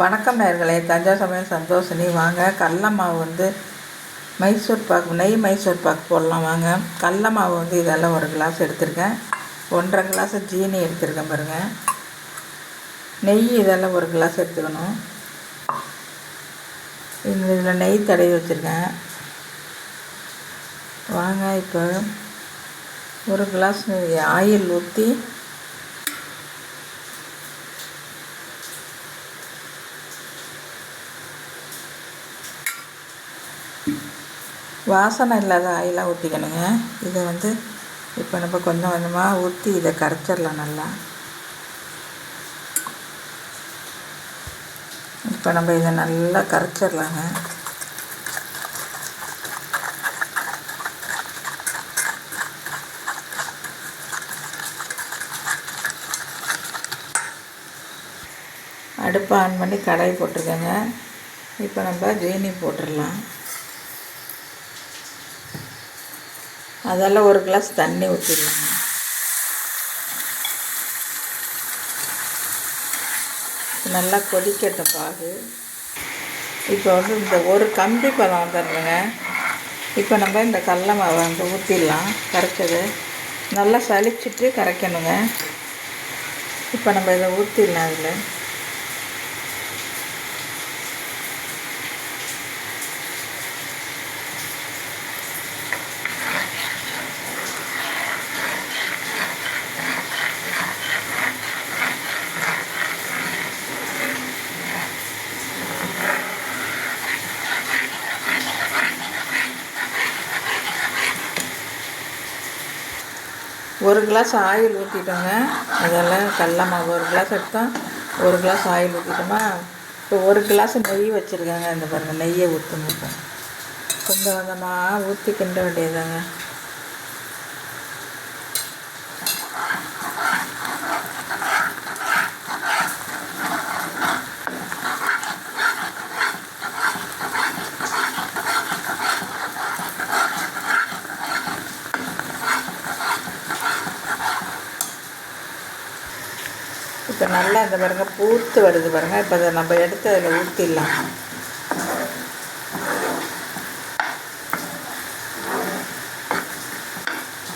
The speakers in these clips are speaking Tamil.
வணக்கம் நேர்களே. தஞ்சா சமையல் சந்தோஷினி. வாங்க கடல மாவு வந்து மைசூர் பாக்கு நெய் மைசூர் பாக்கு போடலாம் வாங்க. கடல மாவு வந்து இதெல்லாம் ஒரு கிளாஸ் எடுத்திருக்கேன். ஒன்றரை கிளாஸ் ஜீனி எடுத்திருக்கேன் பாருங்கள் நெய் இதெல்லாம் ஒரு கிளாஸ் எடுத்துக்கணும். இந்த இதில் நெய் தடவி வச்சுருக்கேன். வாங்க இப்போ ஒரு கிளாஸ் ஆயில் ஊற்றி வாசனை இல்லாத ஆயிலாக ஊற்றிக்கணுங்க இதை வந்து இப்போ நம்ம கொஞ்சம் கொஞ்சமாக ஊற்றி இதை கரைச்சிடலாம் நல்லா. இப்போ நம்ம இதை நல்லா கரைச்சிடலாங்க. அடுப்பை ஆன் பண்ணி கடாய் போட்டிருக்கேங்க இப்போ நம்ம ஜீனி போட்டுடலாம். அதெல்லாம் ஒரு கிளாஸ் தண்ணி ஊற்றிடலாம் நல்லா கொதிக்கட்ட பாகு. இப்போ வந்து இந்த ஒரு கம்பி பழம் வந்துடுறேங்க இப்போ நம்ம இந்த கடல மாவை வந்து ஊற்றிடலாம் கரைச்சது. நல்லா சளிச்சிட்டு கரைக்கணுங்க. இப்போ நம்ம இதை ஊற்றிடலாம் அதில் ஒரு கிளாஸ் ஆயில் ஊற்றிட்டோங்க அதெல்லாம் கடல மாவு ஒரு கிளாஸ் எடுத்தோம். ஒரு கிளாஸ் ஆயில் ஊற்றிட்டோமா இப்போ ஒரு கிளாஸ் நெய் வச்சுருக்கேங்க. இந்த பாருங்கள் நெய்யை ஊற்றணும் இப்போ. கொஞ்சம் கொஞ்சமாக ஊற்றி கிண்ட வேண்டியதாங்க இப்போ நல்லா இந்த பாருங்கள் பூத்து வருது பாருங்கள் இப்போ அதை நம்ம எடுத்து அதில் ஊற்றிடலாம்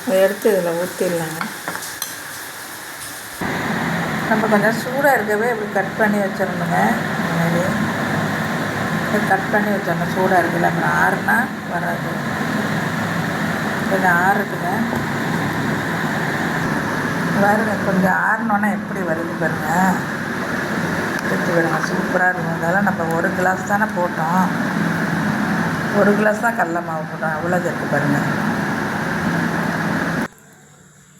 அதை எடுத்து இதில் ஊற்றிடலாங்க நம்ம கொஞ்சம் சூடாக இருக்கவே இப்படி கட் பண்ணி வச்சிடணுங்க. இந்த மாதிரி கட் பண்ணி வச்சிடணும். சூடாக இருக்குல்ல அப்புறம் ஆறுனா வராது. கொஞ்சம் ஆறுட்டுங்க. பாருங்க கொஞ்சம் ஆறினோன்னா எப்படி வருது பாருங்க. எடுத்து விடுங்க சூப்பராக இருக்கும். அதெல்லாம் நம்ம ஒரு கிளாஸ் தானே போட்டோம். ஒரு கிளாஸ் தான் கடல மாவு போட்டோம். அவ்வளோ இருக்குது பாருங்கள்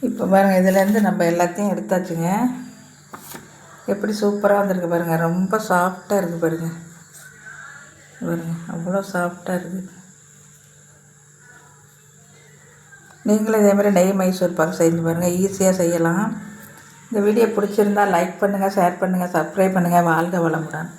இப்போ பாருங்கள் இதுலேருந்து நம்ம எல்லாத்தையும் எடுத்தாச்சுங்க. எப்படி சூப்பராக வந்திருக்கு பாருங்கள் ரொம்ப சாஃப்டாக இருக்குது பாருங்கள் பாருங்கள் அவ்வளோ சாஃப்டாக இருக்குது நீங்களும் இதேமாதிரி நெய் மைசூர் பாக்கு செஞ்சு பாருங்கள் ஈஸியாக செய்யலாம். இந்த வீடியோ பிடிச்சிருந்தா லைக் பண்ணுங்கள் ஷேர் பண்ணுங்கள் சப்ஸ்கிரைப் பண்ணுங்கள் வாழ்க வளமுடன்.